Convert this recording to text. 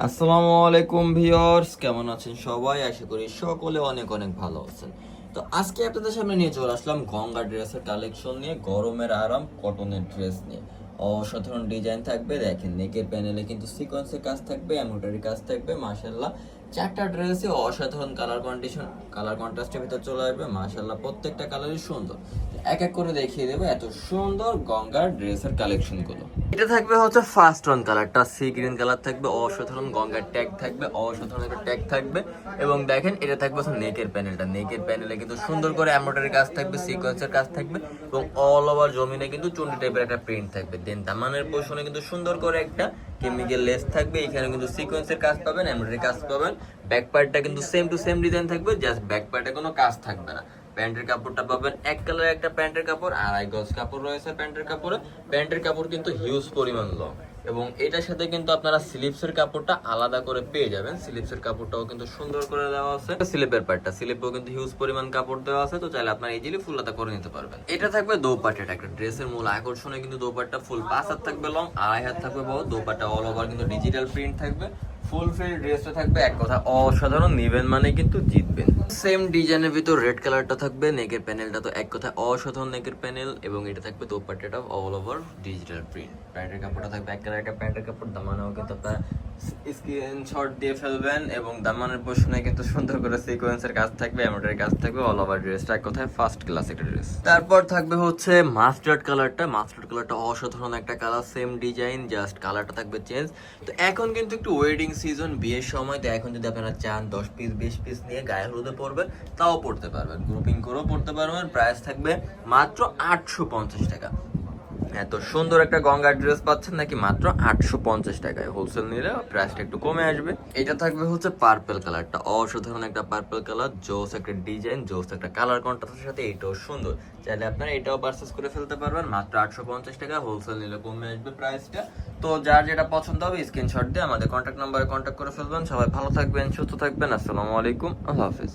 আসসালামু আলাইকুম ভিওর্স কেমন আছেন সবাই? আশা করি সকলে অনেক অনেক ভালো আছেন। তো আজকে আপনাদের সামনে নিয়ে চলে আসলাম গঙ্গা ড্রেসের কালেকশন নিয়ে, গরমের আরাম, কটনের ড্রেস নিয়ে। অসাধারণ ডিজাইন থাকবে, দেখেন, নেকের প্যানেলে কিন্তু সিকোয়েন্সের কাজ থাকবে এমব্রয়ডারি কাজ থাকবে মাশাল্লাহ চারটা ড্রেসে অসাধারণ কালার কন্ডিশন কালার কন্ট্রাস্টের ভিতর চলে আসবে মাশাল্লাহ প্রত্যেকটা কালারই সুন্দর। এক এক করে দেখিয়ে দেবো, এত সুন্দর গঙ্গার ড্রেসের কালেকশনগুলো। এটা থাকবে হচ্ছে ফার্স্ট রন কালারটা সি গ্রিন কালার থাকবে, অসাধারণ গঙ্গার ট্যাগ থাকবে, অসাধারণ একটা ট্যাগ থাকবে। এবং দেখেন, এটা থাকবে হচ্ছে নেকের প্যানেলটা নেকের প্যানেলে কিন্তু সুন্দর করে এমব্রয়ডারি কাজ থাকবে সিকোয়েন্সের কাজ থাকবে, এবং অল ওভার জমিনে কিন্তু চুন্ডি টাইপের একটা প্রিন্ট থাকবে। দেন দামানের পোষণে কিন্তু সুন্দর করে একটা কেমিক্যাল লেস থাকবে, এখানে কিন্তু সিকোয়েন্সের কাজ পাবেন এমব্রয়ডারি কাজ পাবেন। ব্যাক পার্টটা কিন্তু সেম টু সেম ডিজাইন থাকবে জাস্ট ব্যাক পার্টে কোনো কাজ থাকবে না। প্যান্টের কাপড়টা পাবেন এক কালার একটা প্যান্টের কাপড়, আড়াই গজ কাপড় রয়েছে প্যান্টের কাপড়ে। প্যান্টের কাপড় কিন্তু হিউজ পরিমাণ লং এবং এটার সাথে কিন্তু আপনারা স্লিপসের কাপড়টা আলাদা করে পেয়ে যাবেন। স্লিপসের কাপড়টাও কিন্তু সুন্দর করে দেওয়া আছে। স্লিপের পার্টটা স্লিপেও কিন্তু হিউজ পরিমাণ কাপড় দেওয়া আছে, তো চাইলে আপনারা ইজিলি ফুলাতা করে নিতে পারবেন। এটা থাকবে দোপাট্টা এটা একটা ড্রেসের মূল আকর্ষণে কিন্তু দোপাট্টা ফুল পাঁচ হাত থাকবে লং আড়াই হাত থাকবে বড়। পার্টটা অল ওভার কিন্তু ডিজিটাল প্রিন্ট থাকবে। ফুল ড্রেসটা থাকবে এক কথা, অসাধারণ, নিবেন মানে কিন্তু জিতবেন। সেম ডিজাইনের ভিতর রেড কালারটা থাকবে নেকের প্যানেলটা তো এক কথা, অসাধারণ নেকের প্যানেল এবং এটা থাকবে দোপাট্টাটা অল ওভার ডিজিটাল প্রিন্ট প্যান্টের কাপড়টা থাকবে, এক কালার একটা প্যান্টের কাপড়, দামানেও কিন্তু আপনারা স্ক্রিনশট দিয়ে ফেলবেন এবং দামানের পোষণে কিন্তু সুন্দর করে সিকোয়েন্সের কাজ থাকবে এমব্রয়ডারি কাজ থাকবে অল ওভার ড্রেসটা কথায় ফার্স্ট ক্লাস একটা ড্রেস তারপর থাকবে হচ্ছে মাস্টার্ড কালারটা মাস্টার্ড কালারটা অসাধারণ একটা কালার সেম ডিজাইন জাস্ট কালারটা থাকবে চেঞ্জ তো এখন কিন্তু একটু ওয়েডিং সিজন বিয়ের সময়, তো এখন যদি আপনারা চান দশ পিস বিশ পিস নিয়ে গায়ে হলুদে পরবেন, তাও পড়তে পারবেন। গ্রুপিং করেও পড়তে পারবেন। প্রাইস থাকবে মাত্র আটশো পঞ্চাশ টাকা। এত সুন্দর একটা গঙ্গার ড্রেস পাচ্ছেন নাকি মাত্র আটশো পঞ্চাশ টাকায়। হোলসেল নিলে প্রাইসটা একটু কমে আসবে। এটা থাকবে হচ্ছে পার্পেল কালারটা অসাধারণ একটা পার্পেল কালার জোস একটা ডিজাইন জোস একটা কালার কন্ট্রাস্টের সাথে এটাও সুন্দর। চাইলে আপনারা এটাও পারচেস করে ফেলতে পারবেন। মাত্র আটশো পঞ্চাশ টাকা হোলসেল নিলে কমে আসবে প্রাইসটা তো যার যেটা পছন্দ হবে স্ক্রিনশট দিয়ে আমাদের কন্ট্যাক্ট নাম্বারে কন্ট্যাক্ট করে ফেলবেন। সবাই ভালো থাকবেন, সুস্থ থাকবেন। আসসালামু আলাইকুম। আল্লাহ হাফিজ।